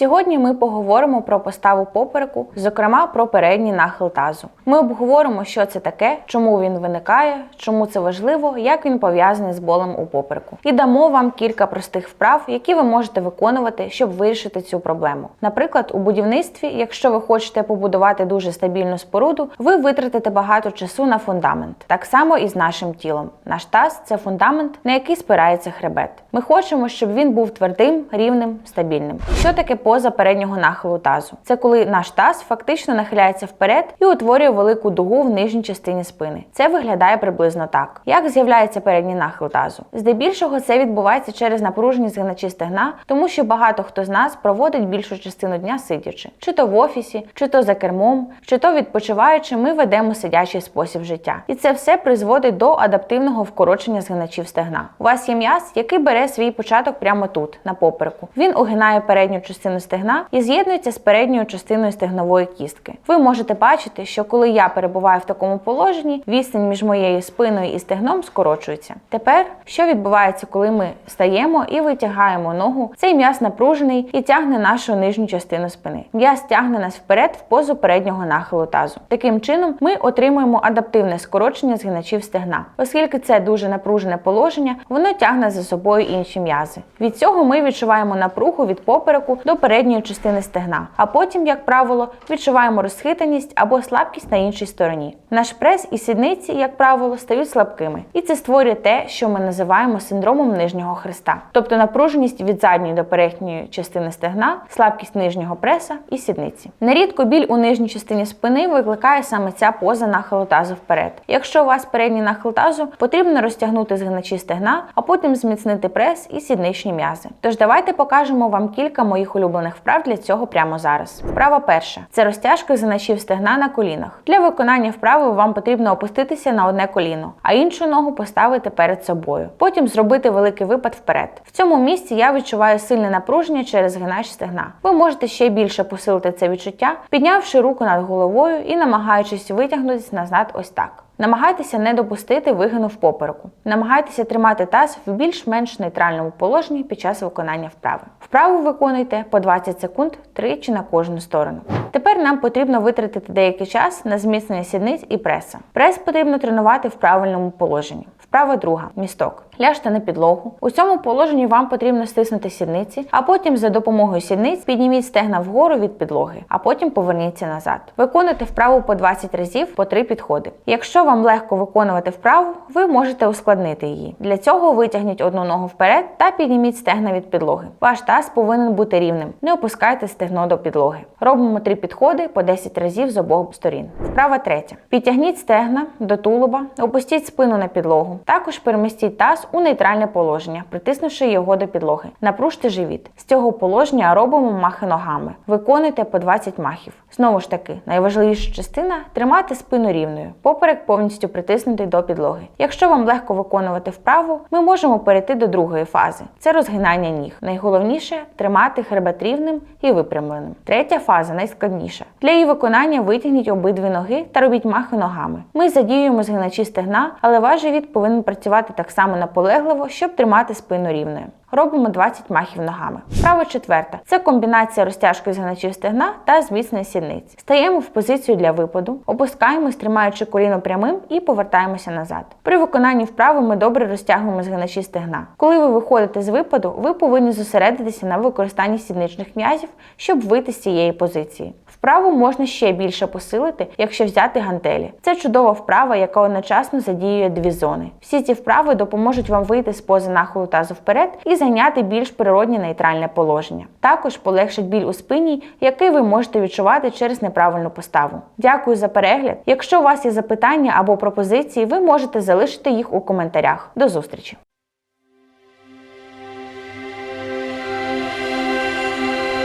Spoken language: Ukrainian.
Сьогодні ми поговоримо про поставу попереку, зокрема про передній нахил тазу. Ми обговоримо, що це таке, чому він виникає, чому це важливо, як він пов'язаний з болем у попереку. І дамо вам кілька простих вправ, які ви можете виконувати, щоб вирішити цю проблему. Наприклад, у будівництві, якщо ви хочете побудувати дуже стабільну споруду, ви витратите багато часу на фундамент. Так само і з нашим тілом. Наш таз це фундамент, на який спирається хребет. Ми хочемо, щоб він був твердим, рівним, стабільним. Що таке поза переднього нахилу тазу? Це коли наш таз фактично нахиляється вперед і утворює велику дугу в нижній частині спини. Це виглядає приблизно так. Як з'являється передній нахил тазу? Здебільшого це відбувається через напружені згиначі стегна, тому що багато хто з нас проводить більшу частину дня сидячи, чи то в офісі, чи то за кермом, чи то відпочиваючи, ми ведемо сидячий спосіб життя. І це все призводить до адаптивного вкорочення згиначів стегна. У вас є м'яз, який бере свій початок прямо тут, на попереку. Він огинає передню частину стегна і з'єднується з передньою частиною стегнової кістки. Ви можете бачити, що коли я перебуваю в такому положенні, відстань між моєю спиною і стегном скорочується. Тепер, що відбувається, коли ми стаємо і витягаємо ногу, цей м'яз напружений і тягне нашу нижню частину спини. М'яз тягне нас вперед в позу переднього нахилу тазу. Таким чином, ми отримуємо адаптивне скорочення згиначів стегна. Оскільки це дуже напружене положення, воно тягне за собою інші м'язи. Від цього ми відчуваємо напругу від попереку до передньої частини стегна, а потім, як правило, відчуваємо розхитаність або слабкість на іншій стороні. Наш прес і сідниці, як правило, стають слабкими, і це створює те, що ми називаємо синдромом нижнього хреста, тобто напруженість від задньої до передньої частини стегна, слабкість нижнього преса і сідниці. Нерідко біль у нижній частині спини викликає саме ця поза нахилу тазу вперед. Якщо у вас передній нахил тазу, потрібно розтягнути згиначі стегна, а потім зміцнити прес і сідничні м'язи. Тож давайте покажемо вам кілька моїх улюблених вправ для цього прямо зараз. Вправа перша це розтяжка згиначів стегна на колінах. Для виконання вправи вам потрібно опуститися на одне коліно, а іншу ногу поставити перед собою. Потім зробити великий випад вперед. В цьому місці я відчуваю сильне напруження через згинач стегна. Ви можете ще більше посилити це відчуття, піднявши руку над головою і намагаючись витягнутися назад ось так. Намагайтеся не допустити вигину в попереку. Намагайтеся тримати таз в більш-менш нейтральному положенні під час виконання вправи. Вправу виконуйте по 20 секунд тричі на кожну сторону. Тепер нам потрібно витратити деякий час на зміцнення сідниць і преса. Прес потрібно тренувати в правильному положенні. Вправа друга місток. Ляжте на підлогу. У цьому положенні вам потрібно стиснути сідниці, а потім за допомогою сідниць підніміть стегна вгору від підлоги, а потім поверніться назад. Виконуйте вправу по 20 разів по 3 підходи. Якщо вам легко виконувати вправу, ви можете ускладнити її. Для цього витягніть одну ногу вперед та підніміть стегна від підлоги. Ваш таз повинен бути рівним. Не опускайте стегно до підлоги. Робимо 3 підходи по 10 разів з обох сторін. Вправа третя. Підтягніть стегна до тулуба, опустіть спину на підлогу. Також перемістіть таз у нейтральне положення, притиснувши його до підлоги. Напружте живіт. З цього положення робимо махи ногами. Виконуйте по 20 махів. Знову ж таки, найважливіша частина тримати спину рівною, поперек повністю притиснутий до підлоги. Якщо вам легко виконувати вправу, ми можемо перейти до другої фази це розгинання ніг. Найголовніше тримати хребет рівним і випрямленим. Третя фаза найскладніша. Для її виконання витягніть обидві ноги та робіть махи ногами. Ми задіюємо згиначі стегна, але ваш живіт повинен працювати так само наполегливо, щоб тримати спину рівною. Робимо 20 махів ногами. Вправа четверта це комбінація розтяжки згиначів стегна та зміцнення сідниць. Стаємо в позицію для випаду, опускаємось, тримаючи коліно прямим і повертаємося назад. При виконанні вправи ми добре розтягуємо згиначі стегна. Коли ви виходите з випаду, ви повинні зосередитися на використанні сідничних м'язів, щоб вийти з цієї позиції. Вправу можна ще більше посилити, якщо взяти гантелі. Це чудова вправа, яка одночасно задіює дві зони. Всі ці вправи допоможуть вам вийти з пози нахилу тазу вперед і зайняти більш природне нейтральне положення. Також полегшить біль у спині, який ви можете відчувати через неправильну поставу. Дякую за перегляд. Якщо у вас є запитання або пропозиції, ви можете залишити їх у коментарях. До зустрічі!